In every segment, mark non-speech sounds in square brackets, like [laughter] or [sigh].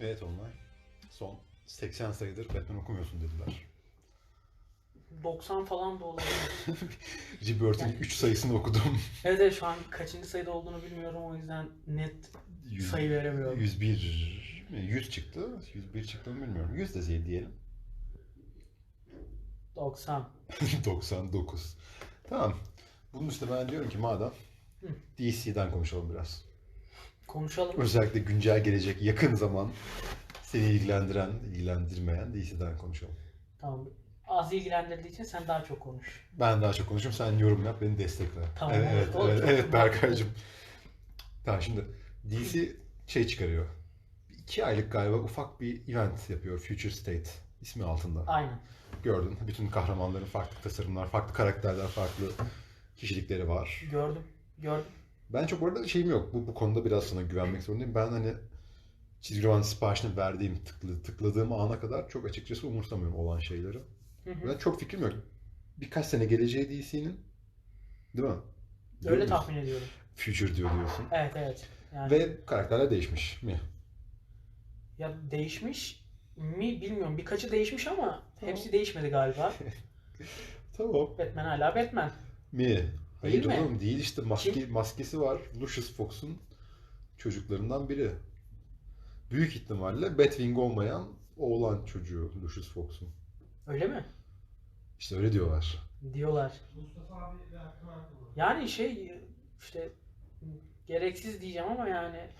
Evet online. Son 80 sayıdır Batman okumuyorsun dediler. 90 falan da olabilir. [laughs] Rebirth'in Yani- 3 sayısını okudum. [laughs] evet evet şu an kaçıncı sayıda olduğunu bilmiyorum o yüzden net Yüz- sayı veremiyorum. 101 mi? 100 çıktı. 101 çıktı mı bilmiyorum. 100 de diyelim. 90. 99. [laughs] Tamam. Bunun üstüne ben diyorum ki madem Hı. DC'den konuşalım biraz. Konuşalım. Özellikle güncel gelecek yakın zaman seni ilgilendiren, ilgilendirmeyen DC'den konuşalım. Tamam. Az ilgilendirdiği için sen daha çok konuş. Ben daha çok konuşayım, sen yorum yap, beni destekle. Tamam, evet, evet, olur, evet, evet Berkay'cığım. Tamam şimdi DC şey çıkarıyor. İki aylık galiba ufak bir event yapıyor Future State ismi altında. Aynen. Gördün. Bütün kahramanların farklı tasarımlar, farklı karakterler, farklı kişilikleri var. Gördüm. Gördüm. Ben çok orada şeyim yok. Bu, bu konuda biraz sana güvenmek zorundayım. Ben hani çizgi roman siparişini verdiğim, tıklı, tıkladığım ana kadar çok açıkçası umursamıyorum olan şeyleri. Hı hı. Ben çok fikrim yok. Birkaç sene geleceği DC'nin değil mi? Diyor Öyle muyuz? tahmin ediyorum. Future diyor diyorsun. Evet evet. Yani Ve karakterler değişmiş mi? ya değişmiş mi bilmiyorum. Birkaçı değişmiş ama Tamam. hepsi değişmedi galiba. [laughs] Tamam. Batman hala Batman. Mi? Hayır mi? oğlum değil işte maske, maskesi var. Lucius Fox'un çocuklarından biri. Büyük ihtimalle Batwing olmayan oğlan çocuğu Lucius Fox'un. Öyle mi? İşte öyle diyorlar. Diyorlar. Yani şey işte gereksiz diyeceğim ama yani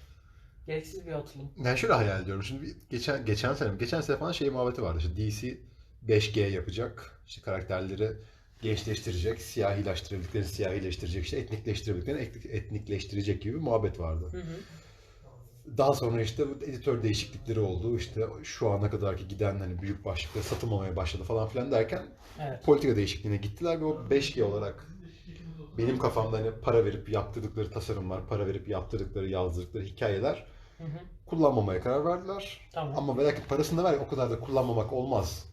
gereksiz bir atılım. Ben şöyle hayal ediyorum. Şimdi geçen geçen sene, geçen sene falan şey muhabbeti vardı. İşte DC 5G yapacak. İşte karakterleri gençleştirecek, siyahileştirebildiklerini siyahileştirecek, işte etnikleştirebildiklerini etnik- etnikleştirecek gibi bir muhabbet vardı. Hı hı. Daha sonra işte editör değişiklikleri oldu. İşte şu ana kadarki giden hani büyük başlıklar satılmamaya başladı falan filan derken Evet. politika değişikliğine gittiler ve o 5G olarak benim kafamda hani para verip yaptırdıkları tasarımlar, para verip yaptırdıkları, yazdırdıkları hikayeler Hı hı. kullanmamaya karar verdiler. Tamam. Ama ve lakin parasını da ver o kadar da kullanmamak olmaz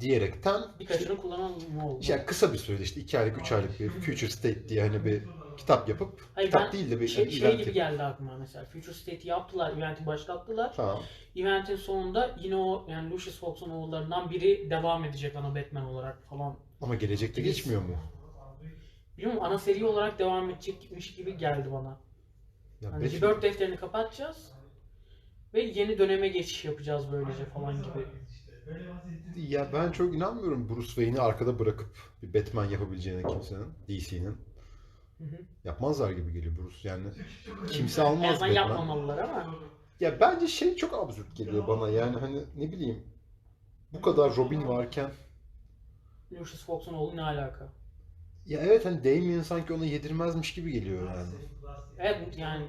diyerekten Birkaçını kullanan mı oldu? yani kısa bir sürede işte 2 aylık 3 aylık bir Future State diye hani bir kitap yapıp Hayır, kitap ben değil de bir şey, şey gibi yapıp- geldi aklıma mesela. Future State'i yaptılar, eventi başlattılar. Tamam. Eventin sonunda yine o yani Lucius Fox'un oğullarından biri devam edecek ana Batman olarak falan. Ama gelecekte Biz- geçmiyor mu? Bilmiyorum ana seri olarak devam edecekmiş gibi geldi bana. Ya Hani Rebirth defterini kapatacağız ve yeni döneme geçiş yapacağız böylece falan gibi. Ya ben çok inanmıyorum Bruce Wayne'i arkada bırakıp bir Batman yapabileceğine kimsenin, DC'nin. Yapmazlar gibi geliyor Bruce yani. Kimse En almaz azından Batman. yapmamalılar ama. Ya bence şey çok absürt geliyor bana yani hani ne bileyim bu kadar Robin varken Lucius Fox'un oğlu ne alaka? ya evet hani Damian sanki ona yedirmezmiş gibi geliyor yani. Evet yani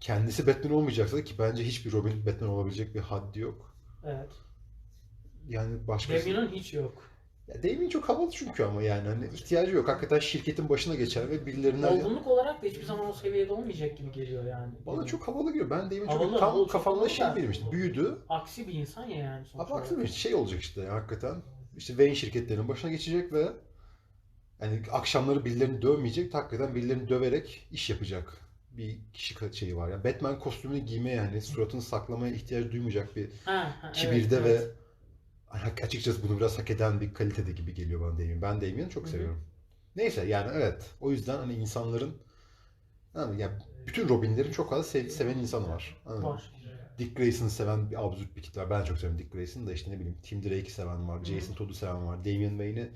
Kendisi Batman olmayacaksa ki bence hiçbir Robin Batman olabilecek bir haddi yok. evet. Yani başkası... Damian'ın hiç yok. Ya Damien çok havalı çünkü ama yani hani ihtiyacı yok. Hakikaten şirketin başına geçer ve birilerinden... Olgunluk olarak da hiçbir zaman o seviyede olmayacak gibi geliyor yani. Bana çok havalı geliyor. Ben Damien çok tam havalı, kafamda şey benim işte büyüdü. Aksi bir insan ya yani sonuç Ama baksana işte şey olacak işte hakikaten. İşte Wayne şirketlerinin başına geçecek ve hani akşamları birilerini dövmeyecek, hakikaten birilerini döverek iş yapacak bir kişi şeyi var. Yani Batman kostümünü giymeye yani suratını saklamaya ihtiyaç duymayacak bir Ha, ha, kibirde evet, ve evet. Açıkçası bunu biraz hak eden bir kalitede gibi geliyor bana Damien. Ben Damien'i çok Hı hı. seviyorum. Neyse yani evet. O yüzden hani insanların yani ya bütün Robin'lerin çok az sev- seven insanı var. Anladın? Var. Dick Grayson'ı seven bir absürt bir kitle var. Ben çok seviyorum Dick Grayson'ı da işte ne bileyim Tim Drake'i seven var. Jason Todd'u seven var. Damian Wayne'i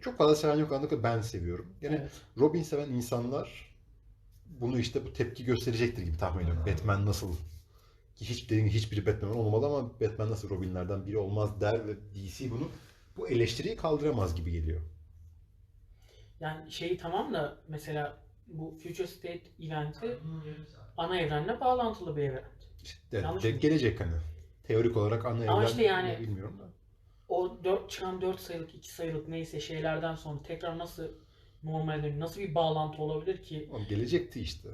çok fazla seven yok anladığım ben seviyorum. Yani Evet. Robin seven insanlar bunu işte bu tepki gösterecektir gibi tahmin ediyorum. Batman nasıl hiç dediğim hiçbiri Batman olmalı ama Batman nasıl Robinlerden biri olmaz der ve DC bunu bu eleştiriyi kaldıramaz gibi geliyor. Yani şeyi tamam da mesela bu Future State eventi ana evrenle bağlantılı bir event. İşte Yanlış de- mı? gelecek hani. Teorik olarak ana Ama evren işte yani- bilmiyorum da. O 4 çıkan 4 sayılık, 2 sayılık neyse şeylerden sonra tekrar nasıl normalde nasıl bir bağlantı olabilir ki? Oğlum gelecekti işte.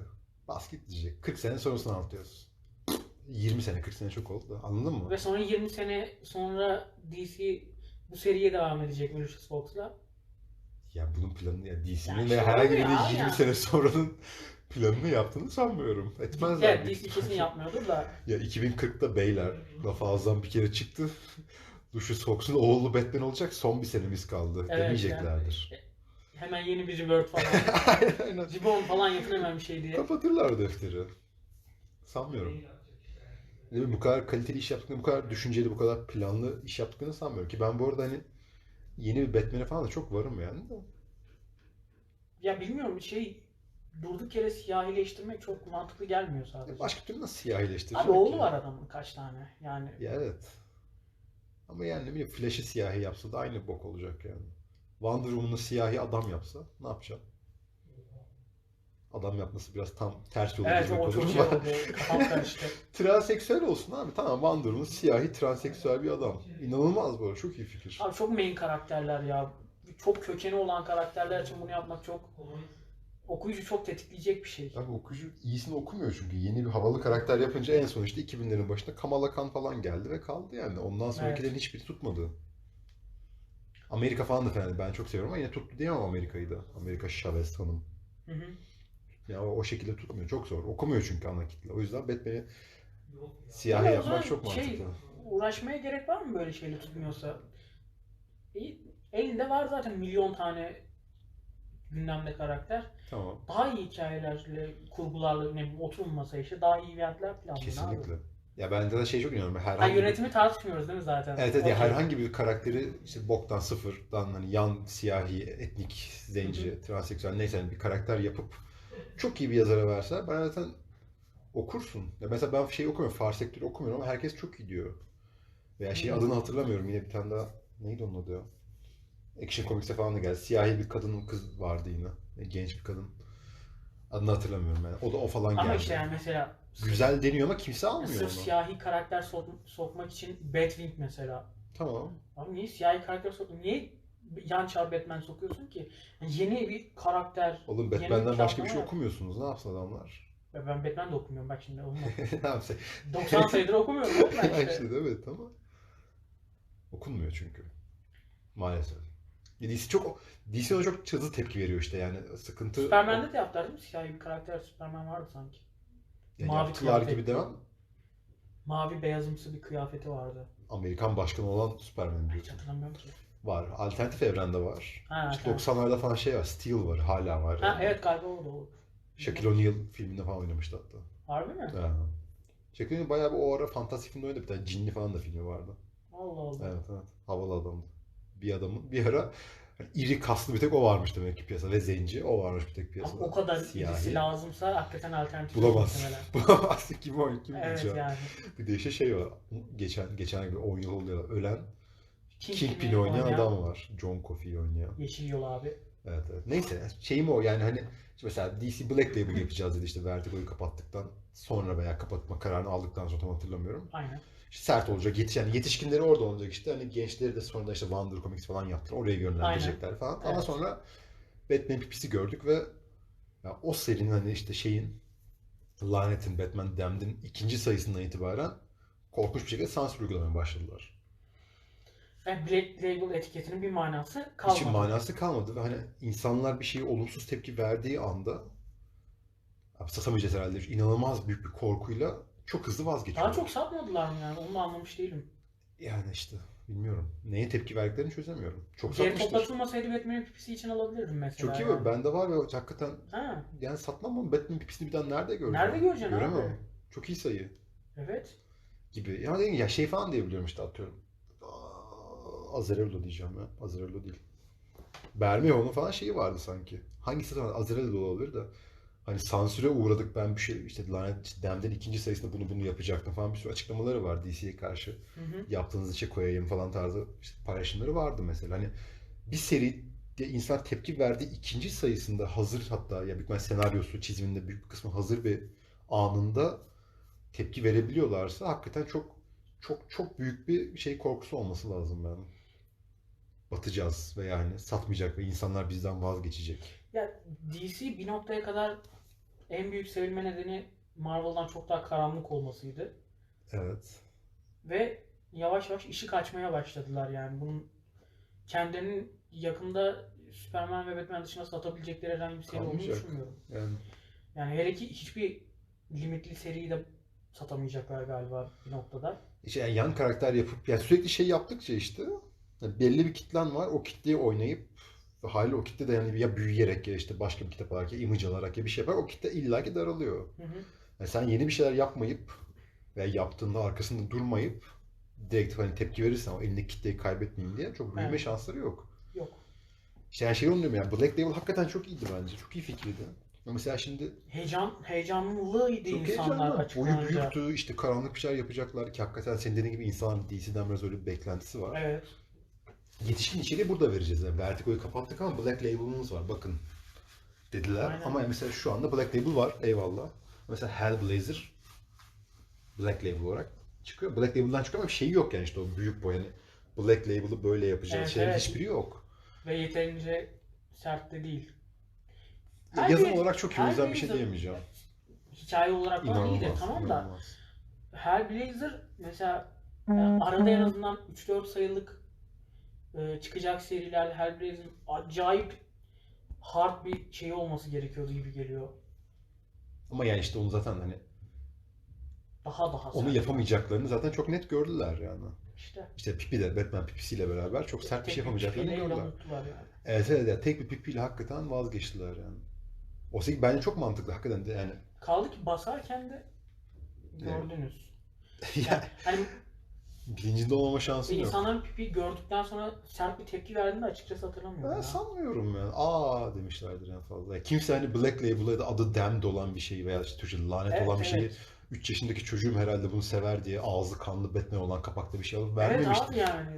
Basket diyecek. 40 sene sonrasını anlatıyoruz. 20 sene, 40 sene çok oldu. Anladın mı? Ve sonra 20 sene sonra DC bu seriye devam edecek Lucius Fox'la. Ya bunun planı ya DC'nin Yani ve işte herhangi bir ya, 20 ya. sene sonranın [laughs] planını yaptığını sanmıyorum. Etmezler. Evet DC kesin yapmıyordur da. Ya 2040'da beyler laf ağızdan bir kere çıktı. [laughs] Lucius Fox'un oğlu Batman olacak son bir senemiz kaldı Evet, demeyeceklerdir. Hemen yeni bir Rebirth falan. [laughs] aynen aynen. Falan yapın hemen bir şey diye. Kapatırlar defteri. Sanmıyorum. Ne bileyim, bu kadar kaliteli iş yaptıklarını, bu kadar düşünceli, bu kadar planlı iş yaptıklarını sanmıyorum ki ben bu arada hani yeni bir Batman'e falan da çok varım yani. de. Ya bilmiyorum şey durduk yere siyahileştirmek çok mantıklı gelmiyor sadece. Ya Başka türlü nasıl siyahileştirecek Abi oğlu ki? var adamın kaç tane yani. Ya evet. Ama yani ne bileyim Flash'ı siyahi yapsa da aynı bok olacak yani. Wonder Woman'ı siyahi adam yapsa ne yapacağım? Adam yapması biraz tam ters yola Evet. Kafam karıştı. [laughs] transseksüel olsun abi. Tamam Wonder Woman siyahi transseksüel bir adam. İnanılmaz bu arada. Çok iyi fikir. Abi çok main karakterler ya. Çok kökeni olan karakterler için bunu yapmak çok okuyucu çok tetikleyecek bir şey. Abi okuyucu iyisini okumuyor çünkü. Yeni bir havalı karakter yapınca en son işte 2000'lerin başında Kamala Khan falan geldi ve kaldı yani. Ondan sonrakilerin hiçbiri tutmadı. Amerika falan da fena. Ben çok seviyorum ama yine tuttu diyemem Amerika'yı da. Amerika Chavez Hanım. Hı hı. Ya o, o şekilde tutmuyor. Çok zor. Okumuyor çünkü ana kitle. O yüzden Batman'i siyahi Ama o yapmak zaman çok mantıklı. şey, uğraşmaya gerek var mı böyle şeyle tutmuyorsa? İyi, elinde var zaten milyon tane gündemde karakter. Tamam. Daha iyi hikayelerle, kurgularla ne bileyim, oturun masaya işte daha iyi eventler planlayın abi. Kesinlikle. Ya bende de şey çok inanıyorum. Ha, Herhangi bir- yönetimi tartışmıyoruz değil mi zaten? Evet evet ya Okey. herhangi bir karakteri işte boktan sıfırdan hani yan siyahi, etnik, zenci, transseksüel neyse hani bir karakter yapıp çok iyi bir yazara verse ben zaten okursun. Ya mesela ben şey okumuyorum, Far Sector'ı okumuyorum ama herkes çok iyi diyor. Veya şey adını hatırlamıyorum yine bir tane daha neydi onun adı ya? Action Comics'e falan da geldi. Siyahi bir kadın kız vardı yine. E, Genç bir kadın. Adını hatırlamıyorum yani. O da o falan Ama geldi. işte yani mesela Güzel deniyor ama kimse almıyor sırf onu. siyahi karakter sok- sokmak için Batwing mesela. Tamam. Abi niye siyahi karakter sokuyorsun? Niye yan çar Batman sokuyorsun ki? Yani yeni bir karakter. Oğlum yeni Batman'den başka bir şey okumuyorsunuz. Ne yapsın adamlar? Ve Ben Batman de okumuyorum bak şimdi olmaz. [laughs] ne yapsın? 90 sayıdır okumuyorum ben [laughs] işte. işte. evet ama okunmuyor çünkü. Maalesef. Ya DC çok DC ona çok hızlı tepki veriyor işte yani sıkıntı. Superman'de de yaptılar değil mi? Siyahi bir karakter Superman vardı sanki. yani mavi yaptılar kıyafet. gibi demem. Mavi beyazımsı bir kıyafeti vardı. Amerikan başkanı olan Superman Hiç diyorsun. hatırlamıyorum ki. Var. Alternatif evrende var. Ha, İşte tamam. 90'larda falan şey var. Steel var. Hala var. ha yani. evet galiba o da. Shaquille O'Neal filminde falan oynamıştı hatta. Harbi mi? Ha. Shaquille O'Neal bayağı bir o ara fantastik filmde oynadı. Bir tane cinli falan da filmi vardı. Allah Allah. Evet evet. Havalı adamdı. Bir adamın bir ara hani iri kaslı bir tek o varmış demek ki piyasada ve zenci o varmış bir tek Ama piyasada. o kadar Siyahi. birisi lazımsa hakikaten alternatif Bulamaz. [laughs] Bulamaz. Kim o? Kim Evet bulacak? yani. Bir de işte şey var. Geçen geçen gibi 10 yıl oluyor. Ölen Kingpin'i Kingpin'i oynayan adam var. John Coffey oynayan. Yeşil Yol abi. Evet evet. Neyse şeyim o yani hani mesela DC Black Label yapacağız dedi işte Vertigo'yu kapattıktan sonra veya kapatma kararını aldıktan sonra tam hatırlamıyorum. Aynen. İşte sert olacak. Yetiş, yani yetişkinleri orada olacak işte. Hani gençleri de sonra da işte Wonder Comics falan yaptılar. Oraya yönlendirecekler falan. Ama Evet. sonra Batman pipisi gördük ve ya o serinin hani işte şeyin Lanetin Batman Damned'in ikinci sayısından itibaren korkunç bir şekilde sansür uygulamaya başladılar. Yani Black Label etiketinin bir manası kalmadı. Hiçbir manası kalmadı ve hani insanlar bir şeye olumsuz tepki verdiği anda abi satamayacağız herhalde. İnanılmaz büyük bir korkuyla çok hızlı vazgeçiyorlar. Daha çok satmadılar mı yani? Onu anlamış değilim. Yani işte bilmiyorum. Neye tepki verdiklerini çözemiyorum. Çok Geri satmıştır. toplatılmasaydı Batman'in pipisi için alabilirdim mesela. Çok iyi yani. var. Bende var ve hakikaten Ha, yani satmam ama Batman pipisini bir daha nerede göreceğim? Nerede göreceksin Göremem. abi? Çok iyi sayı evet. gibi. Ya dedim ya şey falan diyebiliyorum işte atıyorum. Azarello diyeceğim ya. Azarello değil. Bermeo'nun falan şeyi vardı sanki. Hangisi zaman Azarello olabilir de. Hani sansüre uğradık ben bir şey işte lanet Dem'den ikinci sayısında bunu bunu yapacaktım falan bir sürü açıklamaları var DC'ye karşı. Hı hı. Yaptığınız işe koyayım falan tarzı işte paylaşımları vardı mesela. Hani bir seri de insan tepki verdiği ikinci sayısında hazır hatta ya ihtimal senaryosu çiziminde büyük bir kısmı hazır bir anında tepki verebiliyorlarsa hakikaten çok çok çok büyük bir şey korkusu olması lazım yani. Batacağız ve yani satmayacak ve insanlar bizden vazgeçecek. Ya DC bir noktaya kadar en büyük sevilme nedeni Marvel'dan çok daha karanlık olmasıydı. Evet. Ve yavaş yavaş işi kaçmaya başladılar yani. Bunun kendilerinin yakında Superman ve Batman dışında satabilecekleri herhangi bir seri olduğunu Kalmayacak. düşünmüyorum. Yani Yani hele ki hiçbir limitli seriyi de satamayacaklar galiba bir noktada. İşte yani yan karakter yapıp yani sürekli şey yaptıkça işte belli bir kitlen var. O kitleyi oynayıp ve hali o kitle de yani ya büyüyerek ya işte başka bir kitap alarak ya image alarak ya bir şey yapar o kitle illaki daralıyor. Hı hı. Yani sen yeni bir şeyler yapmayıp veya yaptığında arkasında durmayıp direkt hani tepki verirsen o elindeki kitleyi kaybetmeyeyim diye çok büyüme Evet. şansları yok. Yok. İşte yani şey onu diyorum ya Black Label hakikaten çok iyiydi bence. Çok iyi fikriydi. Ama Mesela şimdi Heyecan, heyecanlıydı çok insanlar heyecanlı. Boyu açıklanınca. büyüktü, işte karanlık bir şeyler yapacaklar ki hakikaten senin dediğin gibi insanların DC'den biraz öyle bir beklentisi var. Evet. Yetişkin içeriği burada vereceğiz. Yani Vertigo'yu kapattık ama Black Label'ımız var. Bakın dediler. Aynen. Ama mesela şu anda Black Label var. Eyvallah. Mesela Hellblazer Black Label olarak çıkıyor. Black Label'dan çıkıyor ama bir şeyi yok yani işte o büyük boy. Yani Black Label'ı böyle yapacağız. Evet, şeylerin evet. hiçbiri yok. Ve yeterince sert de değil. Yazım Hellblazer- olarak çok iyi. O yüzden bir şey diyemeyeceğim. Hikaye olarak falan iyidir İnanılmaz. tamam da. inanılmaz. Hellblazer mesela yani arada en azından 3-4 sayılık e, çıkacak serilerle Hellblazer'ın acayip hard bir şey olması gerekiyordu gibi geliyor. Ama yani işte onu zaten hani Daha daha onu sert. yapamayacaklarını zaten çok net gördüler yani. İşte. İşte Pipi de Batman pipisiyle beraber çok sert bir şey Tek yapamayacaklarını şeyle gördüler. yani. Evet evet yani tek bir pipiyle hakikaten vazgeçtiler yani. O şey bence çok mantıklı hakikaten de yani. Kaldı ki basarken de gördünüz. [laughs] yani Hani bilincinde olmama şansın yok. insanların pipi gördükten sonra sert bir tepki verdiğini de açıkçası hatırlamıyorum. Ben ya. sanmıyorum yani. Aa demişlerdir en fazla. Yani kimse hani Black Label'a ya da adı damned olan bir şey veya işte Türkçe lanet Evet, olan bir şeyi evet. 3 yaşındaki çocuğum herhalde bunu sever diye ağzı kanlı Batman olan kapakta bir şey alıp Evet vermemiştir. abi yani.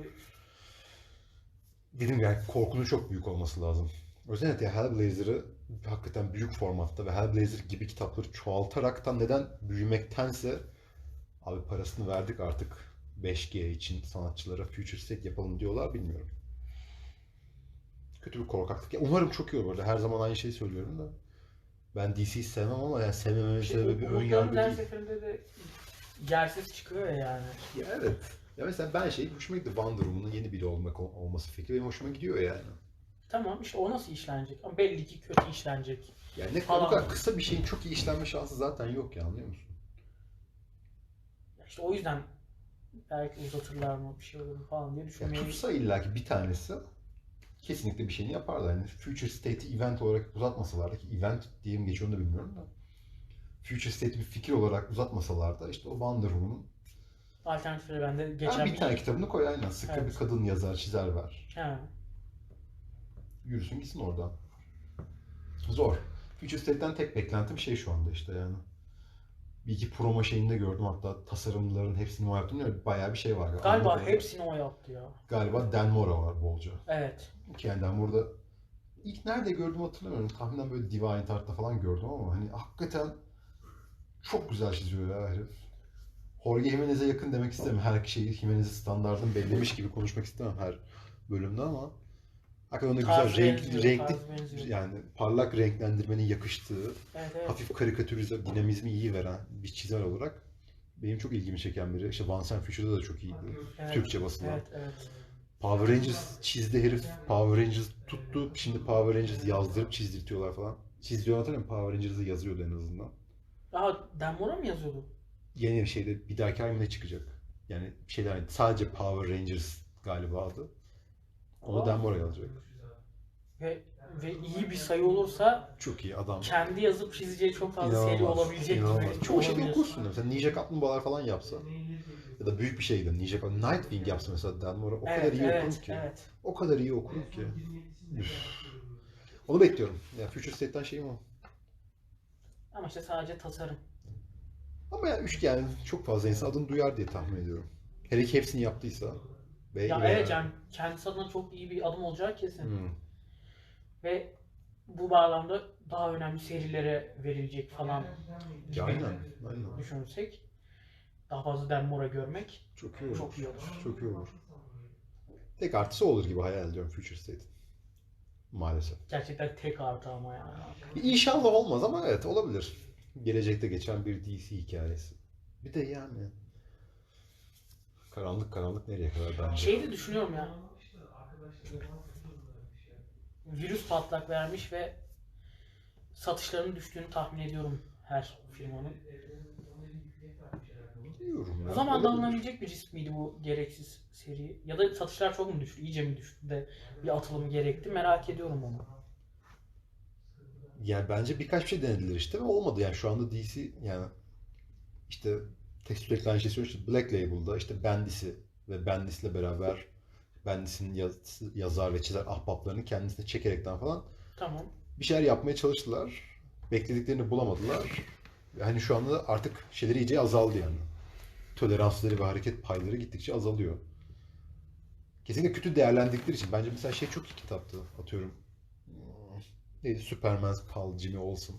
Dedim yani korkunun çok büyük olması lazım. Evet ya Hellblazer'ı hakikaten büyük formatta ve Hellblazer gibi kitapları çoğaltaraktan neden büyümektense abi parasını verdik artık 5G için sanatçılara Future State yapalım diyorlar bilmiyorum. Kötü bir korkaklık. Ya umarım çok iyi olur. arada. Her zaman aynı şeyi söylüyorum da. Ben DC'yi sevmem ama yani sevmememin sebebi bir ön yargı değil. seferinde de yersiz çıkıyor ya yani. Ya evet. Ya mesela ben şey hoşuma gitti Wonder Woman'ın yeni biri olmak olması fikri benim hoşuma gidiyor yani. Tamam işte o nasıl işlenecek? Ama belli ki kötü işlenecek. Yani ne bu kadar kısa bir şeyin çok iyi işlenme şansı zaten yok ya anlıyor musun? İşte o yüzden belki uzatırlar mı bir şey olur mu falan diye Ya düşünmeyi... tutsa illaki bir tanesi kesinlikle bir şeyini yaparlar. Yani Future State'i event olarak uzatmasalar ki event diye mi geçiyor onu da bilmiyorum da. Future State'i bir fikir olarak uzatmasalar da işte o Wonder Woman'ın Alternatif evrende Ha, geçen bir tane kitabını koy aynen. Sıkı Evet. bir kadın yazar, çizer ver. Ha. Yürüsün gitsin oradan. Zor. Future State'den tek beklentim şey şu anda işte yani. Bir iki promo şeyinde gördüm hatta tasarımların hepsini o yaptım ya bayağı bir şey var. Galiba Anladığım- hepsini o yaptı ya. Galiba Dan Mora var bolca. Evet. Ki yani Dan Mora'da ilk nerede gördüm hatırlamıyorum. Tahminen böyle Divine Tart'ta falan gördüm ama hani hakikaten çok güzel çiziyor ya herif. Jorge Jimenez'e yakın demek istemem. Her şeyi Jimenez'in standartını bellemiş gibi konuşmak istemem her bölümde ama hakikaten Tarz güzel renkli benziyor. Yani parlak renklendirmenin yakıştığı, Evet evet. hafif karikatürize, dinamizmi iyi veren bir çizer olarak benim çok ilgimi çeken biri. İşte and Future'da da çok iyiydi. Evet. Türkçe basılan. Evet evet. Power Rangers çizdi herif. Power Rangers tuttu. Şimdi Power Rangers yazdırıp çizdirtiyorlar falan. Çizdiriyor hatırlamıyorum. Power Rangers'ı yazıyordu en azından. Daha Denmora mı yazıyordu? Yeni bir şeyde bir dahaki ay mı ne çıkacak? Yani şeyler sadece Power Rangers galiba adı. Onu Aa. Dan Mora yazacak. Ve ve iyi bir sayı olursa Çok iyi adam. kendi yazıp çizeceği çok fazla seri İnanılmaz. olabilecek İnanılmaz. gibi. Çoğu şeyi olabilir. okursun. Mesela Ninja Kaplumbağalar falan yapsa. Ya da büyük bir şeydi. Ninja Kaplumbağalar. Nightwing yapsa mesela Dan Mora. O kadar Evet iyi okurum evet ki. evet. O kadar iyi okurum ki. Üf. Onu bekliyorum. Ya Future State'den şeyim o. Ama işte sadece tasarım. Ama ya üçgen çok fazla insan adını duyar diye tahmin ediyorum. Hele ki hepsini yaptıysa. Ve Ya ve- evet yani kendisi adına çok iyi bir adım olacağı kesin. Hmm. Ve bu bağlamda daha önemli serilere verilecek falan Ya aynen. Aynen. düşünürsek daha fazla Denmora görmek Çok iyi olur. çok iyi olur. Çok iyi olur. Tek artısı olur gibi hayal ediyorum Future State'in. Maalesef. Gerçekten tek artı ama yani. İnşallah olmaz ama evet olabilir. Gelecekte geçen bir DC hikayesi. Bir de yani karanlık karanlık nereye kadar bence. Şeyi de düşünüyorum ya. Virüs patlak vermiş ve satışlarının düştüğünü tahmin ediyorum her firmanın. Biliyorum ya. O zaman da alınabilecek bir risk miydi bu gereksiz seri? Ya da satışlar çok mu düştü? İyice mi düştü de bir atılımı gerekti? Merak ediyorum onu. Yani bence birkaç bir şey denediler işte ve olmadı. Yani şu anda DC yani işte tek sürekli aynı şey söylüyor. İşte Black Label'da işte Bendis'i ve Bendis'le beraber Bendis'in yaz- yazar ve çizer ahbaplarını kendisine çekerekten falan Tamam. bir şeyler yapmaya çalıştılar. Beklediklerini bulamadılar. Hani şu anda artık şeyleri iyice azaldı yani. Toleransları ve hareket payları gittikçe azalıyor. Kesinlikle kötü değerlendikleri için. Bence mesela şey çok iyi kitaptı. Atıyorum. Neydi? Superman's Pal Jimmy Olsen.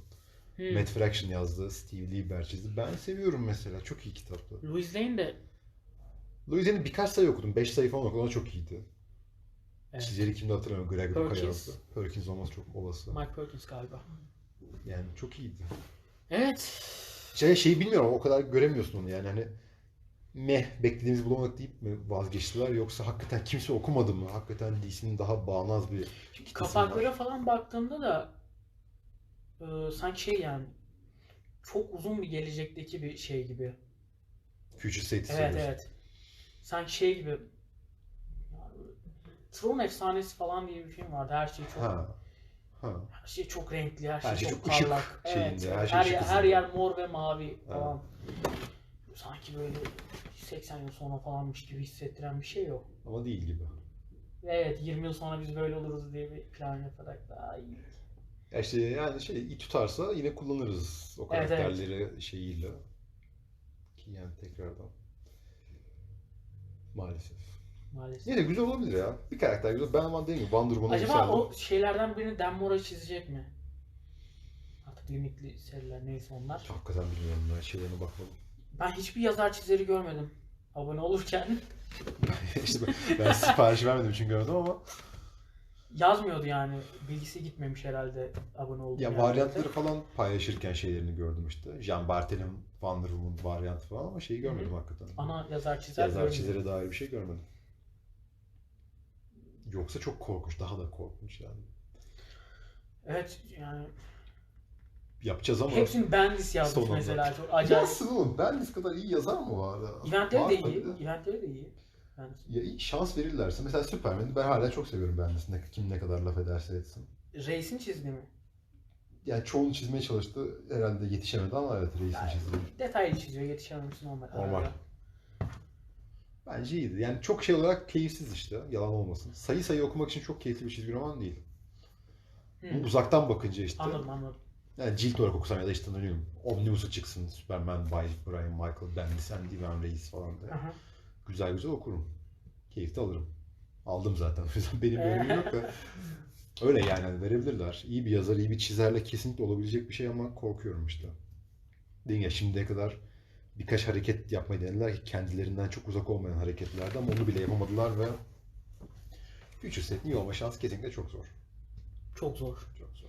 Hmm. Matt Fraction yazdı. Steve Lieber çizdi. Ben seviyorum mesela. Çok iyi kitaptı. Louis Lane de Louisiana'ın birkaç sayı okudum. 5 sayı falan okudum. O çok iyiydi. evet, Çizeri kimde hatırlamıyorum. Greg Perkins. Perkins olması çok olası. Mike Perkins galiba. Yani çok iyiydi. Evet. Şey, şeyi bilmiyorum o kadar göremiyorsun onu yani hani meh beklediğimiz bulamadık deyip mi vazgeçtiler yoksa hakikaten kimse okumadı mı? Hakikaten DC'nin daha bağnaz bir kitlesi Kapaklara var. falan baktığımda da e, sanki şey yani çok uzun bir gelecekteki bir şey gibi. Future State Evet evet. Sanki şey gibi Tron efsanesi falan diye bir film vardı. Her şey çok Ha. Ha. her şey çok renkli, her şey, Her şey çok, çok parlak. şeyinde, evet, her her, şey her, ışık yer, her yer mor ve mavi falan. Sanki böyle 80 yıl sonra falanmış gibi hissettiren bir şey yok. Ama değil gibi. Evet 20 yıl sonra biz böyle oluruz diye bir plan yaparak daha iyi. Ya işte yani şey iyi tutarsa yine kullanırız o Evet, evet. karakterleri şeyiyle. Ki yani tekrardan. Maalesef. Maalesef. Yine güzel olabilir ya. Bir karakter güzel. Ben ama değil mi? Wonder Woman'a Acaba yükseldim. o şeylerden birini Dan Mora çizecek mi? Artık limitli seriler neyse onlar. Hakikaten bilmiyorum ben şeylerine bakmadım. Ben hiçbir yazar çizeri görmedim. Abone olurken [laughs] işte ben, ben sipariş vermedim için görmedim ama yazmıyordu yani. Bilgisi gitmemiş herhalde abone olduğum ya varyantları falan paylaşırken şeylerini gördüm işte. Jean Bartel'in Wonder Woman varyantı falan ama şeyi görmedim Hı. hakikaten. Ana yazar çizer Yazar çizere dair bir şey görmedim. Yoksa çok korkunç, daha da korkunç yani. Evet yani Yapacağız ama hepsini Bendis yazmış Sonunda. mesela çok acayip. Yazsın oğlum. Bendis kadar iyi yazar mı var? Eventleri Var de iyi. Eventleri de iyi. Ya şans verirlerse. Mesela Superman'i ben hala çok seviyorum. Ne- Kim ne kadar laf ederse etsin. Reis'in çizdiği mi? Yani çoğunu çizmeye çalıştı. Herhalde yetişemedi ama evet reisin Yani- çizdiği. Detaylı çiziyor. Yetişememiş normal. Normal. Arada. Bence iyiydi. Yani çok şey olarak keyifsiz işte. Yalan olmasın. Sayı sayı okumak için çok keyifli bir çizgi roman değil. Bu uzaktan bakınca işte. Anladım anladım. Yani cilt olarak okusam ya da işte ne bileyim Omnibus'a çıksın. Superman by Brian Michael Bendis and Ivan Reis falan diye. Aha. Güzel güzel okurum. Keyif de alırım. Aldım zaten. [laughs] O yüzden benim bölümüm [laughs] yok da. Öyle yani hani verebilirler. İyi bir yazar, iyi bir çizerle kesinlikle olabilecek bir şey ama korkuyorum işte. Değil ya şimdiye kadar birkaç hareket yapmayı denediler ki kendilerinden çok uzak olmayan hareketlerdi ama onu bile yapamadılar ve Future Set'in iyi olma şansı kesinlikle çok zor. Çok zor. Çok zor.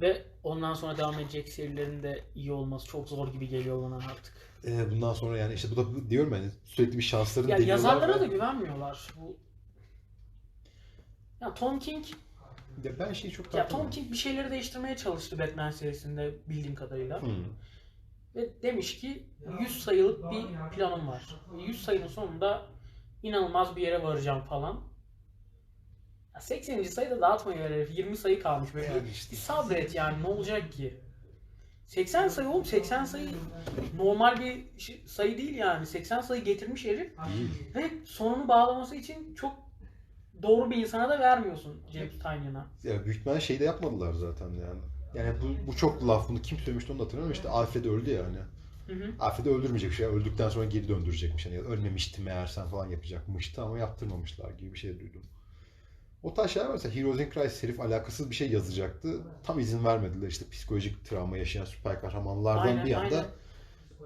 Ve ondan sonra devam edecek serilerin de iyi olması çok zor gibi geliyor bana artık. Ee, bundan sonra yani işte bu da diyorum yani sürekli bir şanslarını Ya deniyorlar yazarlara ve- da güvenmiyorlar. Bu ya Tom King Ya ben şeyi çok ya. Tom King bir şeyleri değiştirmeye çalıştı Batman serisinde bildiğim kadarıyla. Hmm. Ve demiş ki 100 sayılık bir planım var. Ve 100 sayının sonunda inanılmaz bir yere varacağım falan. Ya 80. sayıda dağıtmayı herif. 20 sayı kalmış böyle. Yani işte. Sabret yani ne olacak ki? 80 sayı oğlum 80 sayı normal bir sayı değil yani. 80 sayı getirmiş herif Değil. ve sonunu bağlaması için çok doğru bir insana da vermiyorsun James Tynion'a. Ya büyük ihtimalle şey de yapmadılar zaten yani. Yani bu, bu çok laf bunu kim söylemişti onu da hatırlamıyorum işte Alfred öldü ya hani. Hı hı. Alfred'i öldürmeyecek şey öldükten sonra geri döndürecekmiş hani ölmemişti meğersem falan yapacakmıştı ama yaptırmamışlar gibi bir şey duydum. O tarz şeyler var mesela Heroes in Crisis herif alakasız bir şey yazacaktı. Tam izin vermediler işte psikolojik travma yaşayan süper kahramanlardan Aynen, bir anda aynen.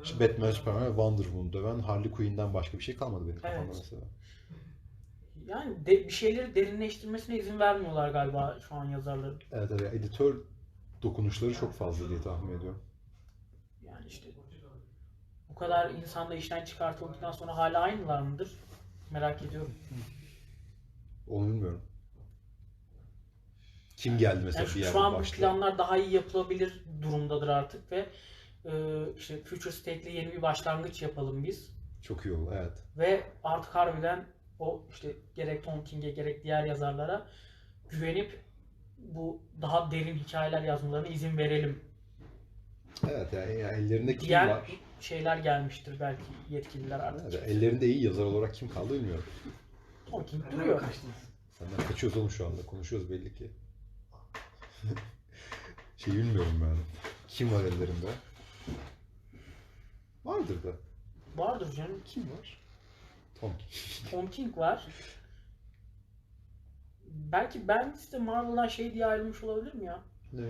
işte Batman, Superman Wonder Woman döven Harley Quinn'den başka bir şey kalmadı benim kafamda Evet. mesela. Yani de- bir şeyleri derinleştirmesine izin vermiyorlar galiba şu an yazarların. Evet evet editör dokunuşları çok fazla diye tahmin ediyorum. Yani işte bu kadar insan da işten çıkartıldıktan sonra hala aynılar mıdır? Merak ediyorum. Onu bilmiyorum. Kim geldi mesela Yani bir şu, an bu başta? planlar daha iyi yapılabilir durumdadır artık ve e, işte Future State'le yeni bir başlangıç yapalım biz. Çok iyi oldu evet. Ve artık harbiden o işte gerek Tom King'e gerek diğer yazarlara güvenip bu daha derin hikayeler yazmalarına izin verelim. Evet yani, yani ellerinde kim Diğer var? şeyler gelmiştir belki yetkililer artık. Evet, ellerinde iyi yazar olarak kim kaldı bilmiyorum. Tom King duruyor. Senden kaçıyoruz oğlum şu anda. Konuşuyoruz belli ki. [laughs] şey bilmiyorum ben. Kim var ellerinde? Vardır da. Vardır canım. Kim var? Tom. Tom King var. Belki Bendis de Marvel'dan şey diye ayrılmış olabilir mi ya? Ne?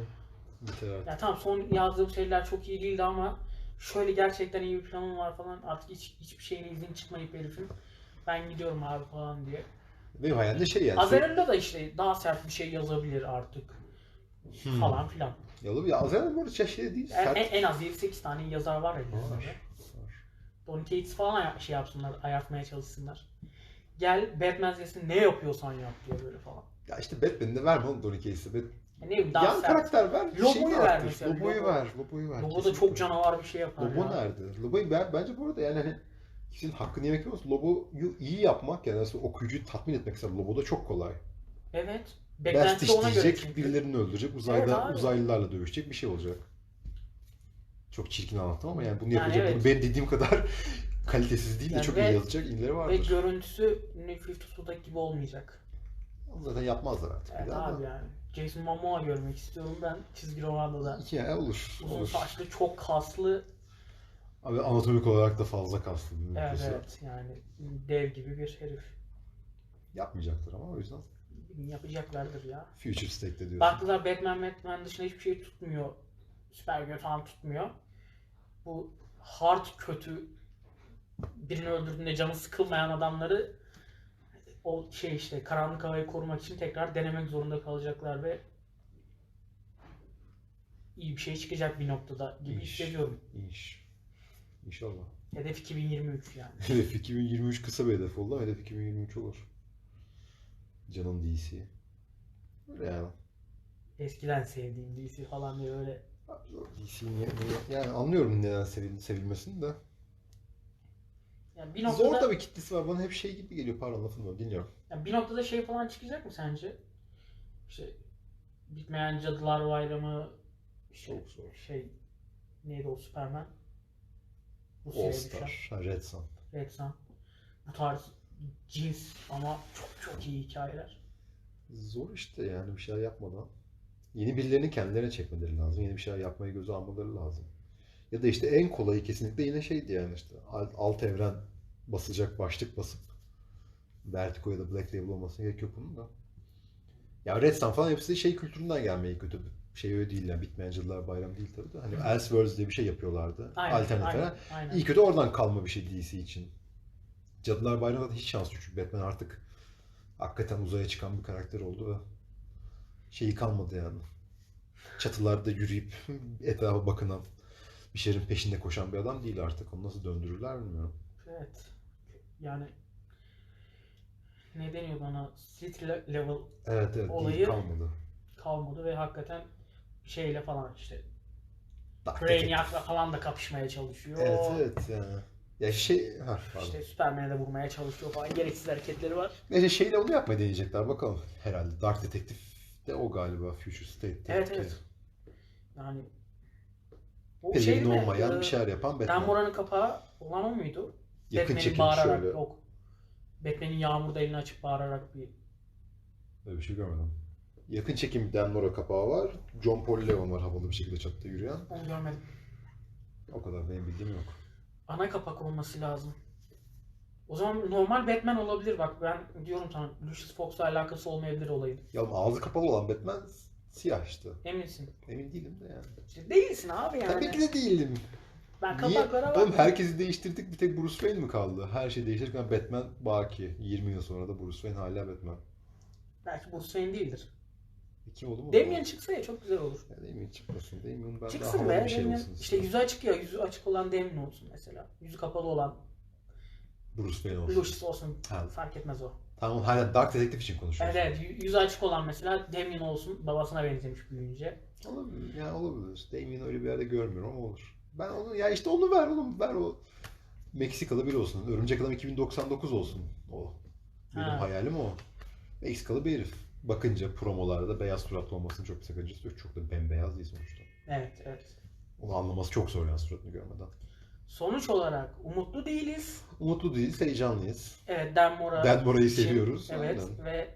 Literat. Ya tamam son yazdığım şeyler çok iyi değildi ama şöyle gerçekten iyi bir planım var falan artık hiç hiçbir şeyine izin çıkmayıp herifin ben gidiyorum abi falan diye. Benim hayalimde şey yani. Azarello da işte daha sert bir şey yazabilir artık Hmm. falan filan. Ya oğlum ya Azrail bu arada şey şey değil. En, Sert. en, en az 7-8 tane yazar var elimizde. Donny Cates falan şey yapsınlar, ayartmaya çalışsınlar. Gel Batman dizisini ne yapıyorsan yap diye böyle falan. Ya işte Batman'de verme oğlum Donny. Bat- Ya ne bileyim daha Yan sert. karakter ver. Lobo'yu ver mesela, Lobo'yu Lobo. ver. Lobo'yu ver. Lobo da çok canavar bir şey yapar Lobo ya. nerede? Lobo'yu ben bence bu arada yani hani kişinin hakkını yemek yok. Lobo'yu iyi yapmak yani aslında okuyucuyu tatmin etmek mesela Lobo'da çok kolay. Evet. Beklenti ona göre çünkü. birilerini öldürecek, uzayda Evet abi. uzaylılarla dövüşecek bir şey olacak. Çok çirkin anlattım ama yani bunu Yani yapacak. evet. Bunu benim dediğim kadar [laughs] kalitesiz değil de Yani çok ve- iyi yazacak inleri Ve vardır. görüntüsü New 52'daki gibi olmayacak. Zaten yapmazlar artık. bir Evet daha abi da. yani. Jason Momoa görmek istiyorum ben çizgi romanda da. Ya olur. Uzun olur. saçlı, çok kaslı. Abi anatomik olarak da fazla kaslı Evet evet yani dev gibi bir herif. Yapmayacaklar ama o yüzden Yapacaklardır ya. Future State'de diyorsun. Baktılar Batman Batman dışında hiçbir şey tutmuyor. Süpergöl falan tutmuyor. Bu hard kötü birini öldürdüğünde canı sıkılmayan adamları o şey işte karanlık havayı korumak için tekrar denemek zorunda kalacaklar ve iyi bir şey çıkacak bir noktada gibi İş. hissediyorum. İş. İnşallah. Hedef 2023 yani. Hedef 2023 kısa bir hedef oldu hedef 2023 olur. Canım DC. Yani. Eskiden sevdiğim DC falan diye öyle DC niye, niye- yani anlıyorum neden sevil, sevilmesini de. yani bir noktada Zor da bir kitlesi var. Bana hep şey gibi geliyor. Pardon lafını böldüm. Dinliyorum. Yani bir noktada şey falan çıkacak mı sence? İşte bitmeyen cadılar bayramı işte Çok zor. şey neydi o Superman? Bu All düşen Star. Ha, Red Sun. Red Sun. Bu tarz cins ama çok çok iyi hikayeler. Zor işte yani bir şeyler yapmadan. Yeni birilerini kendilerine çekmeleri lazım. Yeni bir şeyler yapmayı göze almaları lazım. Ya da işte en kolayı kesinlikle yine şeydi yani işte alt, alt evren basacak başlık basıp Vertigo ya da Black Label olmasına gerek yok bunun da. Ya Red Sun falan hepsi şey kültüründen gelmeyi kötü. Şey öyle değil yani bitmeyen Cadılar Bayramı değil tabii de. Hani Elseworlds diye bir şey yapıyorlardı. Aynen, Alternatif aynen, aynen. İyi kötü oradan kalma bir şey DC için. Cadılar Bayramı'nda da hiç şans yok çünkü Batman artık hakikaten uzaya çıkan bir karakter oldu ve şeyi kalmadı yani. Çatılarda yürüyüp [laughs] etrafa bakınan bir şeyin peşinde koşan bir adam değil artık. Onu nasıl döndürürler bilmiyorum. Evet. Yani ne deniyordu ona? City le- level Evet evet Olayı- kalmadı. kalmadı ve hakikaten şeyle falan işte Brainiac'la falan da kapışmaya çalışıyor. Evet evet yani. Ya şey, ha pardon. İşte Superman'e de vurmaya çalışıyor falan. Gereksiz hareketleri var. Neyse şeyle onu yapmayı deneyecekler bakalım. Herhalde Dark Detective de o galiba Future State'te. Evet, evet. Yani o Pelerin mi? olmayan Ee, bir şeyler yapan Dan Batman. Mora'nın kapağı olan o muydu? Yakın çekim bağırarak şöyle. yok. Batman'in yağmurda elini açıp bağırarak bir Öyle bir şey görmedim. Yakın çekim Dan Mora kapağı var. John Paul Leon var havalı bir şekilde çatıda yürüyen. onu görmedim. O kadar benim bildiğim yok. Ana kapak olması lazım. O zaman normal Batman olabilir bak ben diyorum sana Lucius Fox'la alakası olmayabilir olayın. Ya ağzı kapalı olan Batman siyah işte. Eminsin. Emin değilim de yani. İşte değilsin abi yani. Tabii ki de değilim. Ben kapaklara Oğlum bak. herkesi değiştirdik bir tek Bruce Wayne mi kaldı? Her şey değiştirirken Batman baki. 20 yıl sonra da Bruce Wayne hala Batman. Belki Bruce Wayne değildir. Kim olur mu? Damian çıksa ya çok güzel olur. Ya Damien çıkmasın. Damien ben daha Çıksın havalı be. bir şey olsun işte yüzü açık ya. Yüzü açık olan Damien olsun mesela. Yüzü kapalı olan Bruce Wayne olsun. Lucius olsun. Ha. Fark etmez o. Tamam hala Dark Detective için Evet konuşuyoruz. evet. y- Yüzü açık olan mesela Damien olsun. Babasına benzemiş büyüyünce. Olabilir. Yani olabilir. Damien öyle bir yerde görmüyorum ama olur. Ben onu ya işte onu ver oğlum ver o. Meksikalı biri olsun. Örümcek Adam 2099 olsun. O. Benim Ha. hayalim o. Meksikalı bir herif. Bakınca promolarda beyaz suratlı olmasının çok bir sakıncası yok. Çok da bembeyaz değil sonuçta. Evet evet. Onu anlaması çok zor yani suratını görmeden. Sonuç olarak umutlu değiliz. Umutlu değiliz, heyecanlıyız. Evet Dan Mora Dan Mora'yı için, seviyoruz. Evet Aynen. ve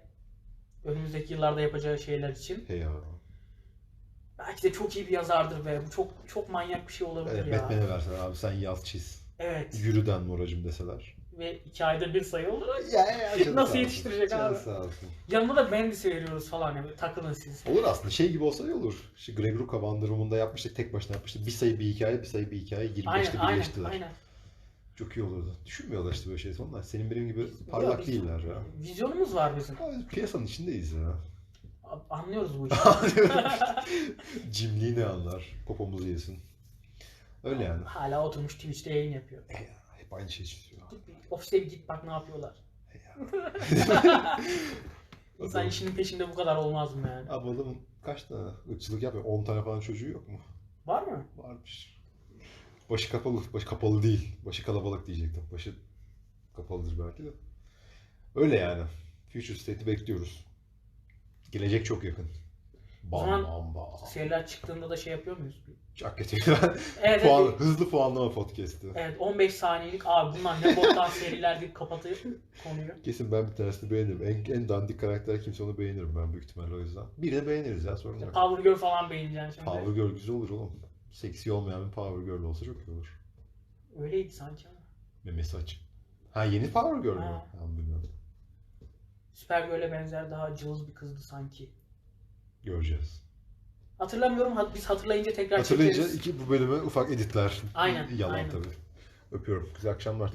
önümüzdeki yıllarda yapacağı şeyler için. Hey ya. Belki de çok iyi bir yazardır ve bu çok çok manyak bir şey olabilir Evet, ya. Batman'e versen abi sen yaz çiz. Evet. Yürü Dan Mora'cım deseler. Ve iki ayda bir sayı olur. Ya, ya, Nasıl yetiştirecek abi? Sağ olsun. Yanında da Bendis'i veriyoruz falan yani takılın siz. Olur aslında şey gibi olsa iyi olur. İşte Greg Rucka Wonder Woman'da yapmıştık tek başına yapmıştık. Bir sayı bir hikaye bir sayı bir hikaye 25'te Aynen birleştiler. aynen. Çok iyi olurdu. Düşünmüyorlar işte böyle şey sonlar. Senin benim gibi parlak Ya biz- değiller ya. Vizyonumuz var bizim. Abi piyasanın içindeyiz ya. Anlıyoruz bu işi. [laughs] Cimliği ne anlar? Popomuzu yesin. Öyle yani. Hala oturmuş Twitch'te yayın yapıyor. E hep aynı şey çiziyor. Ofise bir git bak ne yapıyorlar. Ya. [laughs] İnsan işinin peşinde bu kadar olmaz mı yani? Abi adamın kaç tane ırkçılık yapıyor? 10 tane falan çocuğu yok mu? Var mı? Varmış. Başı kapalı. Başı kapalı değil. Başı kalabalık diyecektim. Başı kapalıdır belki de. Öyle yani. Future State'i bekliyoruz. Gelecek çok yakın. Bam zaman- bam bam. Seriler çıktığında da şey yapıyor muyuz? Çok kötü. [laughs] Evet, Puan, evet. hızlı puanlama podcast'i. Evet 15 saniyelik abi bunlar ne boktan seriler deyip kapatıyor konuyu. Kesin ben bir tanesini beğenirim. En, en dandik karakter kimse onu beğenirim ben büyük ihtimalle o yüzden. Birini beğeniriz ya sorun yok. Power Girl falan beğeneceksin şimdi. Power Girl güzel olur oğlum. Seksi olmayan bir Power Girl olsa çok iyi olur. Öyleydi sanki ama. Memesi açık. Ha yeni Power Girl mü? Ha. Ha, bilmiyorum. Supergirl'e benzer daha cılız bir kızdı sanki. Göreceğiz. Hatırlamıyorum hat- biz hatırlayınca tekrar Hatırlayınca çekeriz. iki bu bölümü ufak editler. Aynen, Yalan aynen. tabii. Öpüyorum. Güzel akşamlar.